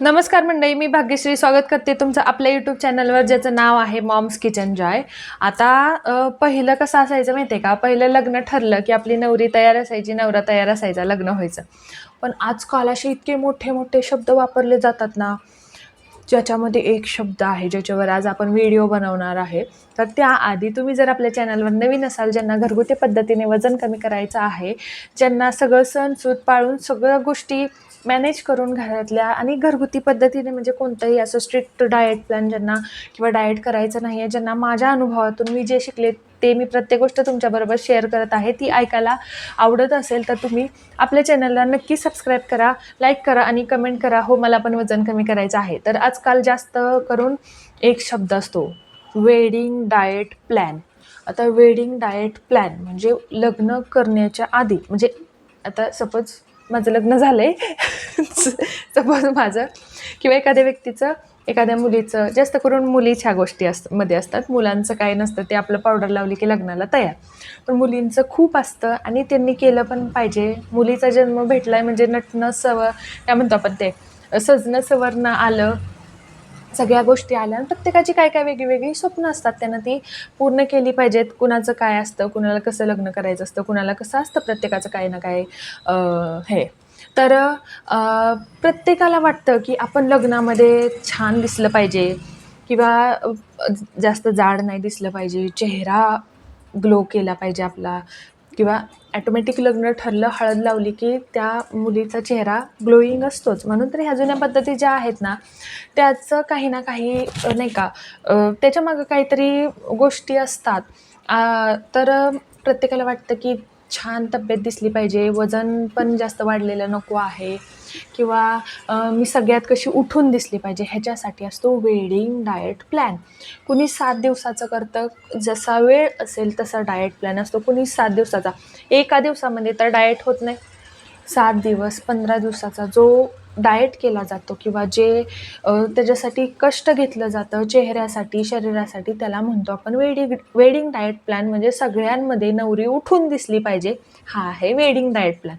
नमस्कार मंडळी मी भाग्यश्री स्वागत करते तुमचं आपल्या यूट्यूब चॅनलवर ज्याचं नाव आहे मॉम्स किचन जॉय आता पहिलं कसं असायचं माहिती आहे का? पहिलं लग्न ठरलं की आपली नवरी तयार असायची नवरा तयार असायचा लग्न व्हायचं. पण आजकाल असे इतके मोठे मोठे शब्द वापरले जातात ना ज्याच्यामध्ये एक शब्द आहे ज्याच्यावर आज आपण व्हिडिओ बनवणार आहे. तर त्याआधी तुम्ही जर आपल्या चॅनलवर नवीन असाल ज्यांना घरगुती पद्धतीने वजन कमी करायचं आहे ज्यांना सगळं सणसूत पाळून सगळ्या गोष्टी मॅनेज करून घरातल्या आणि घरगुती पद्धतीने म्हणजे कोणतंही असं स्ट्रिक्ट डाएट प्लॅन ज्यांना किंवा डाएट करायचं नाही आहे ज्यांना माझ्या अनुभवातून मी जे शिकले ते मी प्रत्येक गोष्ट तुमच्याबरोबर शेअर करत आहे. ती ऐकायला आवडत असेल तर तुम्ही आपल्या चॅनलला नक्की सबस्क्राईब करा लाईक करा आणि कमेंट करा. हो मला पण वजन कमी करायचं आहे. तर आजकाल जास्त करून एक शब्द असतो वेडिंग डाएट प्लॅन आता वेडिंग डाएट प्लॅन म्हणजे लग्न करण्याच्या आधी म्हणजे आता सपोज माझं लग्न झालं आहे सपोज माझं किंवा एखाद्या व्यक्तीचं एखाद्या मुलीचं जास्त करून मुलीच ह्या गोष्टी असमध्ये असतात. मुलांचं काय नसतं ते आपलं पावडर लावली की लग्नाला तयार. पण मुलींचं खूप असतं आणि त्यांनी केलं पण पाहिजे. मुलीचा जन्म भेटला आहे म्हणजे नटणं सव काय म्हणतो आपण ते सजणं सवरणं आलं सगळ्या गोष्टी आल्या आणि प्रत्येकाची काय काय वेगळी वेगळी स्वप्न असतात. त्यांना ती पूर्ण केली पाहिजेत. कुणाचं काय असतं कुणाला कसं लग्न करायचं असतं कुणाला कसं असतं प्रत्येकाचं काय ना काय हे. तर प्रत्येकाला वाटतं की आपण लग्नामध्ये छान दिसलं पाहिजे किंवा जास्त जाड नाही दिसलं पाहिजे चेहरा ग्लो केला पाहिजे आपला किंवा ॲटोमॅटिक लग्न ठरलं हळद लावली की त्या मुलीचा चेहरा ग्लोईंग असतोच. म्हणून तर ह्या जुन्या पद्धती ज्या आहेत ना त्याचं काही ना काही नाही का त्याच्यामागं काहीतरी गोष्टी असतात. तर प्रत्येकाला वाटतं की छान तब्येत दिसली पाहिजे वजन पण जास्त वाढलेलं नको आहे किंवा मी सगळ्यात कशी उठून दिसली पाहिजे ह्याच्यासाठी असतो वेडिंग डाएट प्लॅन. कुणी सात दिवसाचं करतं जसा वेळ असेल तसा डाएट प्लॅन असतो. कुणी सात दिवसाचा. एका दिवसामध्ये तर डाएट होत नाही. सात दिवस पंधरा दिवसाचा जो डाएट केला जातो किंवा जे त्याच्यासाठी कष्ट घेतलं जातं चेहऱ्यासाठी शरीरासाठी त्याला म्हणतो आपण वेडिंग वेडिंग डाएट प्लॅन म्हणजे सगळ्यांमध्ये नवरी उठून दिसली पाहिजे. हा आहे वेडिंग डाएट प्लॅन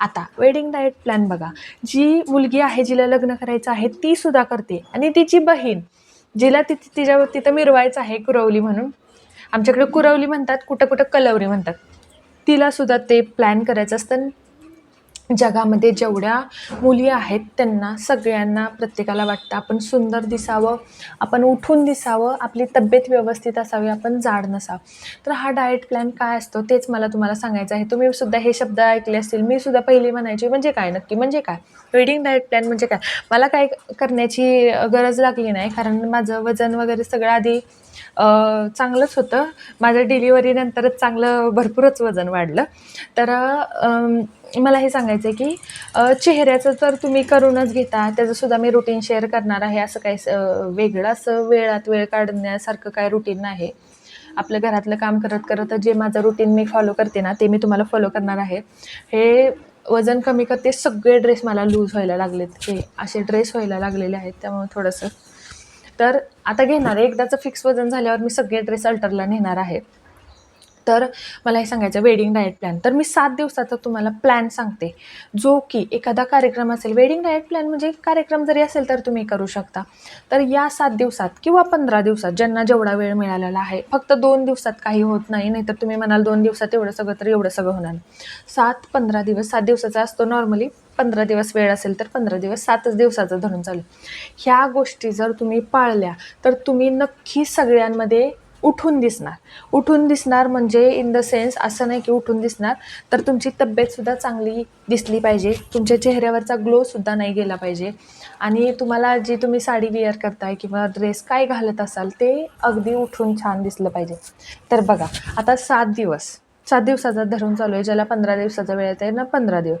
आता वेडिंग डाएट प्लॅन बघा. जी मुलगी आहे जिला लग्न करायचं आहे ती सुद्धा करते. आणि तिची बहीण जिला ति तिच्या तिथं मिरवायचं आहे कुरवली म्हणून. आमच्याकडे कुरवली म्हणतात कुठं कुठं कलवरी म्हणतात. तिला सुद्धा ते प्लॅन करायचं असतं. जगामध्ये जेवढ्या मुली आहेत त्यांना सगळ्यांना प्रत्येकाला वाटतं आपण सुंदर दिसावं आपण उठून दिसावं आपली तब्येत व्यवस्थित असावी आपण जाड नसावं. तर हा डाएट प्लॅन काय असतो तेच मला तुम्हाला सांगायचं आहे. तुम्ही सुद्धा हे शब्द ऐकले असतील मी सुद्धा पहिली म्हणायची म्हणजे काय? नक्की म्हणजे काय? वेडिंग डाएट प्लॅन म्हणजे काय? मला काय करण्याची गरज लागली नाही कारण माझं वजन वगैरे सगळं आधी चांगलंच होतं. माझ्या डिलिव्हरीनंतरच चांगलं भरपूरच वजन वाढलं. तर मला हे सांगायचं आहे की चेहऱ्याचं तर तुम्ही करूनच घेता त्याचंसुद्धा मी रुटीन शेअर करणार आहे. असं काही स- वेगळं असं वेळात वेळ काढण्यासारखं काय रुटीन नाही. आपलं घरातलं काम करत करत जे माझं रुटीन मी फॉलो करते ना ते मी तुम्हाला फॉलो करणार आहे. हे वजन कमी करते सगळे ड्रेस मला लूज व्हायला लागलेत. हे असे ड्रेस व्हायला लागलेले आहेत त्यामुळे थोडंसं. तर आता घेणार आहे. एकदाचं फिक्स वजन झाल्यावर मी सगळे ड्रेस अल्टरला नेणार आहे. तर मला हे सांगायचं वेडिंग डाएट प्लॅन तर मी सात दिवसाचा तुम्हाला प्लॅन सांगते. जो की एखादा कार्यक्रम असेल वेडिंग डाएट प्लॅन म्हणजे कार्यक्रम जरी असेल तर तुम्ही करू शकता. तर या सात दिवसात किंवा पंधरा दिवसात ज्यांना जेवढा वेळ मिळालेला आहे फक्त दोन दिवसात काही होत नाही नाहीतर तुम्ही म्हणाल दोन दिवसात एवढं सगळं तर एवढं सगळं होणार सात पंधरा दिवस सात दिवसाचा असतो नॉर्मली पंधरा दिवस वेळ असेल तर पंधरा दिवस सातच दिवसाचं धरून चालू ह्या गोष्टी जर तुम्ही पाळल्या तर तुम्ही नक्की सगळ्यांमध्ये उठून दिसणार. उठून दिसणार म्हणजे इन द सेन्स असं नाही की उठून दिसणार तर तुमची तब्येतसुद्धा चांगली दिसली पाहिजे. तुमच्या चेहऱ्यावरचा ग्लोसुद्धा नाही गेला पाहिजे. आणि तुम्हाला जी तुम्ही साडी वेअर करताय किंवा ड्रेस काय घालत असाल ते अगदी उठून छान दिसलं पाहिजे. तर बघा आता सात दिवस. सात दिवसाचा धरून चालू आहे ज्याला पंधरा दिवसाचा वेळ येते ना पंधरा दिवस.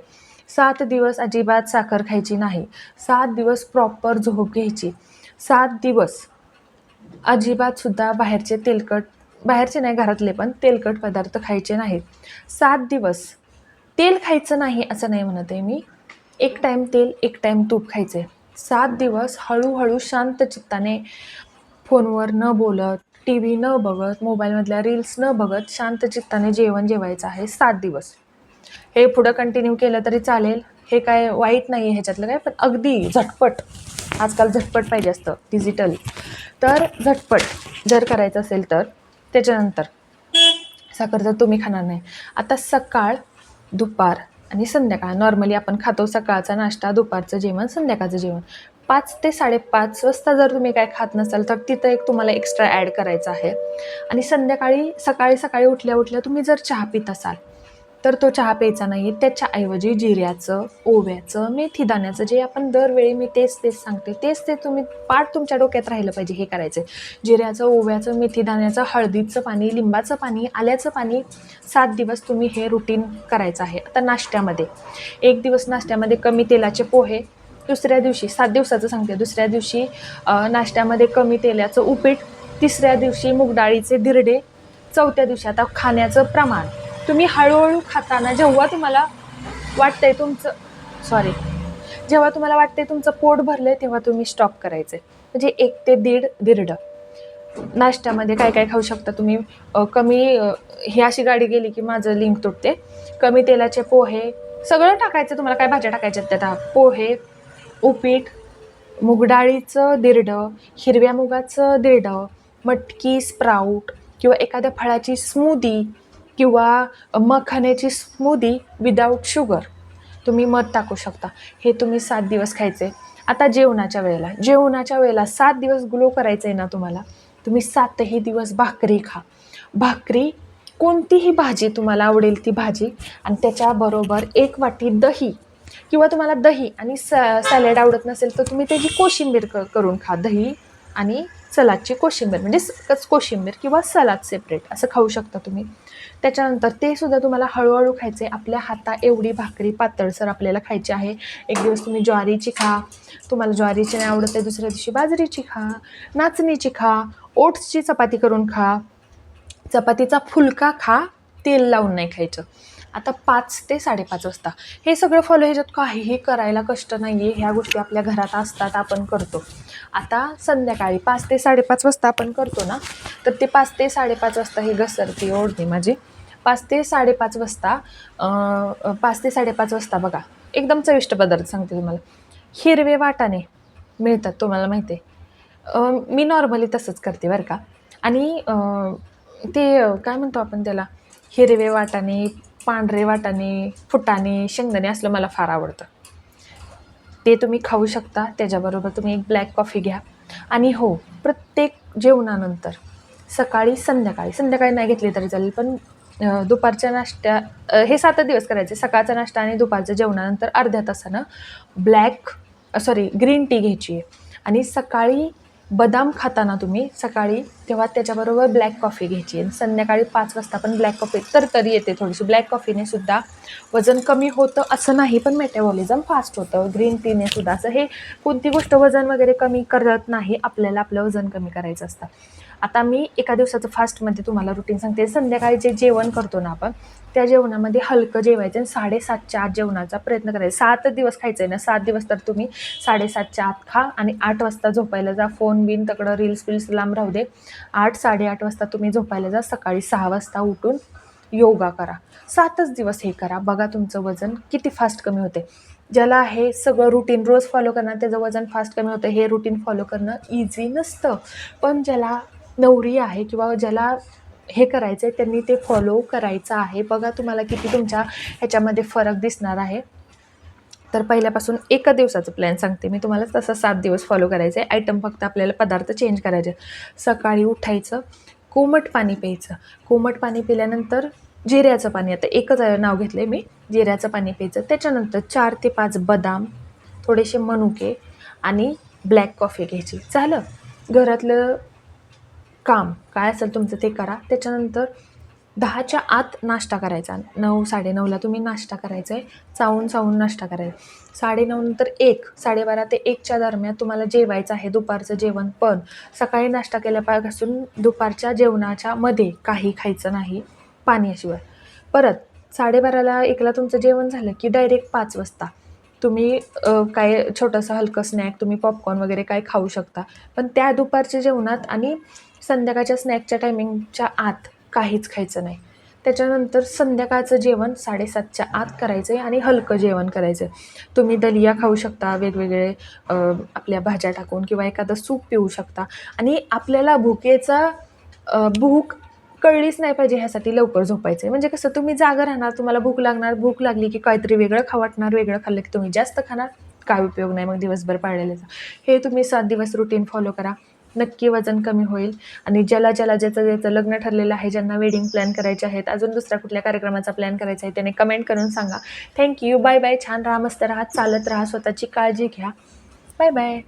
सात दिवस अजिबात साखर खायची नाही. सात दिवस प्रॉपर झोप घ्यायची. सात दिवस अजिबात सुद्धा बाहेरचे तेलकट बाहेरचे नाही घरातले पण तेलकट पदार्थ खायचे नाहीत. सात दिवस. तेल खायचं नाही असं नाही म्हणत आहे मी. एक टाईम तेल एक टाईम तूप खायचे. सात दिवस हळूहळू शांत चित्ताने फोनवर न बोलत टी व्ही न बघत मोबाईलमधल्या रील्स न बघत शांत चित्ताने जेवण जेवायचं आहे सात दिवस. हे पुढं कंटिन्यू केलं तरी चालेल. हे काय वाईट नाही आहे ह्याच्यातलं काय? पण अगदी झटपट. आजकाल झटपट पाहिजे असतं डिजिटल तर झटपट जर करायचं असेल तर त्याच्यानंतर. साखर तर तुम्ही खाणार नाही. आता सकाळ दुपार आणि संध्याकाळ. नॉर्मली आपण खातो सकाळचा नाश्ता दुपारचं जेवण संध्याकाळचं जेवण. पाच ते साडेपाच वाजता जर तुम्ही काय खात नसाल तर तिथं एक तुम्हाला एक्स्ट्रा ॲड करायचं आहे. आणि संध्याकाळी सकाळी सकाळी उठल्या उठल्या तुम्ही जर चहा पित असाल तर तो चहा प्यायचा नाही त्याच्याऐवजी जिऱ्याचं ओव्याचं मेथीदाण्याचं जे आपण दरवेळी मी तेच तेच सांगते तेच ते तुम्ही पाठ तुमच्या डोक्यात राहिलं पाहिजे हे करायचं जिऱ्याचं ओव्याचं मेथीदाण्याचं हळदीचं पाणी लिंबाचं पाणी आल्याचं पाणी सात दिवस तुम्ही हे रुटीन करायचं आहे. आता नाश्त्यामध्ये. एक दिवस नाश्त्यामध्ये कमी तेलाचे पोहे दुसऱ्या दिवशी सात दिवसाचं सांगते दुसऱ्या दिवशी नाश्त्यामध्ये कमी तेलाचं उपीट तिसऱ्या दिवशी मुगडाळीचे दिरडे चौथ्या दिवशी आता खाण्याचं प्रमाण. तुम्ही हळूहळू खाताना जेव्हा तुम्हाला वाटतंय तुमचं सॉरी जेव्हा तुम्हाला वाटतंय तुमचं पोट भरलं आहे तेव्हा तुम्ही स्टॉप करायचे म्हणजे एक ते दीड दीर्ड नाश्त्यामध्ये काय काय खाऊ शकता तुम्ही? कमी ही अशी गाडी गेली की माझं लिंक तुटते. कमी तेलाचे पोहे सगळं टाकायचं तुम्हाला काय भाज्या टाकायच्या आहेत त्यात? पोहे उपीट मुगडाळीचं दिरडं हिरव्या मुगाचं दिरडं मटकी स्प्राऊट किंवा एखाद्या फळाची स्मूदी किंवा मखाण्याची स्मूदी विदाऊट शुगर तुम्ही मध टाकू शकता. हे तुम्ही सात दिवस खायचे. आता जेवणाच्या वेळेला. जेवणाच्या वेळेला सात दिवस ग्लो करायचं आहे ना तुम्हाला? तुम्ही सातही दिवस भाकरी खा. भाकरी कोणतीही भाजी तुम्हाला आवडेल ती भाजी आणि त्याच्याबरोबर एक वाटी दही किंवा तुम्हाला दही आणि स सॅलेड आवडत नसेल तर तुम्ही त्याची कोशिंबीर क करून खा. दही आणि सलादची कोशिंबीर. म्हणजे कोशिंबीर किंवा सलाद सेपरेट असं खाऊ शकता तुम्ही. त्याच्यानंतर ते सुद्धा तुम्हाला हळूहळू खायचे. आपल्या हाता एवढी भाकरी पातळसर आपल्याला खायची आहे. एक दिवस तुम्ही ज्वारीची खा. तुम्हाला ज्वारीची नाही आवडत आहे दुसऱ्या दिवशी बाजरीची खा. नाचणीची खा. ओट्सची चपाती करून खा. चपातीचा फुलका खा. तेल लावून नाही खायचं. आता पाच ते साडेपाच वाजता. हे सगळं फॉलो ह्याच्यात काहीही करायला कष्ट नाही आहे ह्या गोष्टी आपल्या घरात असतात आपण करतो. आता संध्याकाळी पाच ते साडेपाच वाजता आपण करतो ना? तर ते पाच ते साडेपाच वाजता ही घसरती ओढते माझी. पाच ते साडेपाच वाजता पाच ते साडेपाच वाजता बघा एकदम चविष्ट पदार्थ सांगते तुम्हाला. हिरवे वाटाणे मिळतात तुम्हाला माहिती आहे मी नॉर्मली तसंच करते बरं का. आणि ते काय म्हणतो आपण त्याला? हिरवे वाटाणे पांढरे वाटाणे फुटाणे शेंगदाणे असलं मला फार आवडतं. ते तुम्ही खाऊ शकता त्याच्याबरोबर तुम्ही एक ब्लॅक कॉफी घ्या. आणि हो प्रत्येक जेवणानंतर सकाळी संध्याकाळी संध्याकाळी नाही घेतली तरी चालेल पण दुपारच्या नाश्त्या हे सातच दिवस करायचे. सकाळचा नाश्ता आणि दुपारच्या जेवणानंतर अर्ध्या तासानं ब्लॅक सॉरी ग्रीन टी घ्यायची आहे. आणि सकाळी बदाम खाताना तुम्ही सकाळी तेव्हा त्याच्याबरोबर ब्लॅक कॉफी घ्यायची आणि संध्याकाळी पाच वाजता पण ब्लॅक कॉफी तर तरी येते थोडीशी. ब्लॅक कॉफीने सुद्धा वजन कमी होतं असं नाही पण मेटाबॉलिझम फास्ट होतं. ग्रीन टीने सुद्धा असं हे कोणती गोष्ट वजन वगैरे कमी करत नाही आपल्याला आपलं वजन कमी करायचं असतं. आता मी एका दिवसाचं फास्टमध्ये तुम्हाला रुटीन सांगते. संध्याकाळी जे जेवण करतो ना आपण त्या जेवणामध्ये हलकं जेवायचं आणि साडेसातच्या आत जेवणाचा प्रयत्न करायचा. सातच दिवस खायचं आहे ना सात दिवस तर तुम्ही साडेसातच्या आत खा आणि आठ वाजता झोपायला जा. फोन बिन तकडं रील्स बिल्स लांब राहू दे. आठ साडेआठ वाजता तुम्ही झोपायला जा. सकाळी सहा वाजता उठून योगा करा. सातच दिवस हे करा. बघा तुमचं वजन किती फास्ट कमी होते ज्याला हे सगळं रुटीन रोज फॉलो करणं त्याचं वजन फास्ट कमी होतं हे रुटीन फॉलो करणं इझी नसतं. पण ज्याला नवरी आहे किंवा ज्याला हे करायचं आहे त्यांनी ते फॉलो करायचं आहे. बघा तुम्हाला किती तुमच्या ह्याच्यामध्ये फरक दिसणार आहे. तर पहिल्यापासून एका दिवसाचं प्लॅन सांगते मी तुम्हाला. तसं सात दिवस फॉलो करायचं आहे आयटम फक्त आपल्याला पदार्थ चेंज करायचे. सकाळी उठायचं कोमट पाणी प्यायचं. कोमट पाणी पिल्यानंतर जिऱ्याचं पाणी. आता एकच नाव घेतलं आहे मी. जिऱ्याचं पाणी प्यायचं. त्याच्यानंतर चार ते पाच बदाम थोडेसे मनुके आणि ब्लॅक कॉफी घ्यायची. झालं. घरातलं काम काय असेल तुमचं ते करा. त्याच्यानंतर दहाच्या आत नाश्ता करायचा. नऊ साडेनऊला तुम्ही नाश्ता करायचा आहे चावून चावून नाश्ता करायचा. साडेनऊ नंतर एक साडेबारा ते एकच्या दरम्यान तुम्हाला जेवायचं आहे दुपारचं जेवण. पण सकाळी नाश्ता केल्यापासून दुपारच्या जेवणाच्या मध्ये काही खायचं नाही पाण्याशिवाय. परत साडेबाराला एकला तुमचं जेवण झालं की डायरेक्ट पाच वाजता. तुम्ही काय छोटंसं हलकं स्नॅक तुम्ही पॉपकॉर्न वगैरे काय खाऊ शकता. पण त्या दुपारच्या जेवणात आणि संध्याकाळच्या स्नॅकच्या टायमिंगच्या आत काहीच खायचं नाही. त्याच्यानंतर संध्याकाळचं जेवण साडेसातच्या आत करायचं आहे आणि हलकं जेवण करायचं आहे तुम्ही दलिया खाऊ शकता वेगवेगळे आपल्या भाज्या टाकून किंवा एखादं सूप पिऊ शकता. आणि आपल्याला भुकेचा भूक कळलीच नाही पाहिजे ह्यासाठी लवकर झोपायचं आहे म्हणजे कसं तुम्ही जागं राहणार तुम्हाला भूक लागणार भूक लागली की काहीतरी वेगळं खा वाटणार वेगळं खाल्लं की तुम्ही जास्त खाणार काय उपयोग नाही मग दिवसभर पाळलेल्याचा. हे तुम्ही सात दिवस रुटीन फॉलो करा. नक्की वजन कमी होईल. आणि ज्याला ज्याला ज्याचं ज्याचं लग्न ठरलेलं आहे ज्यांना वेडिंग प्लॅन करायचे आहेत अजून दुसऱ्या कुठल्या कार्यक्रमाचा प्लॅन करायचा आहे त्याने कमेंट करून सांगा. थँक्यू बाय बाय छान राहा मस्त राहा चालत राहा स्वतःची काळजी घ्या. Bye bye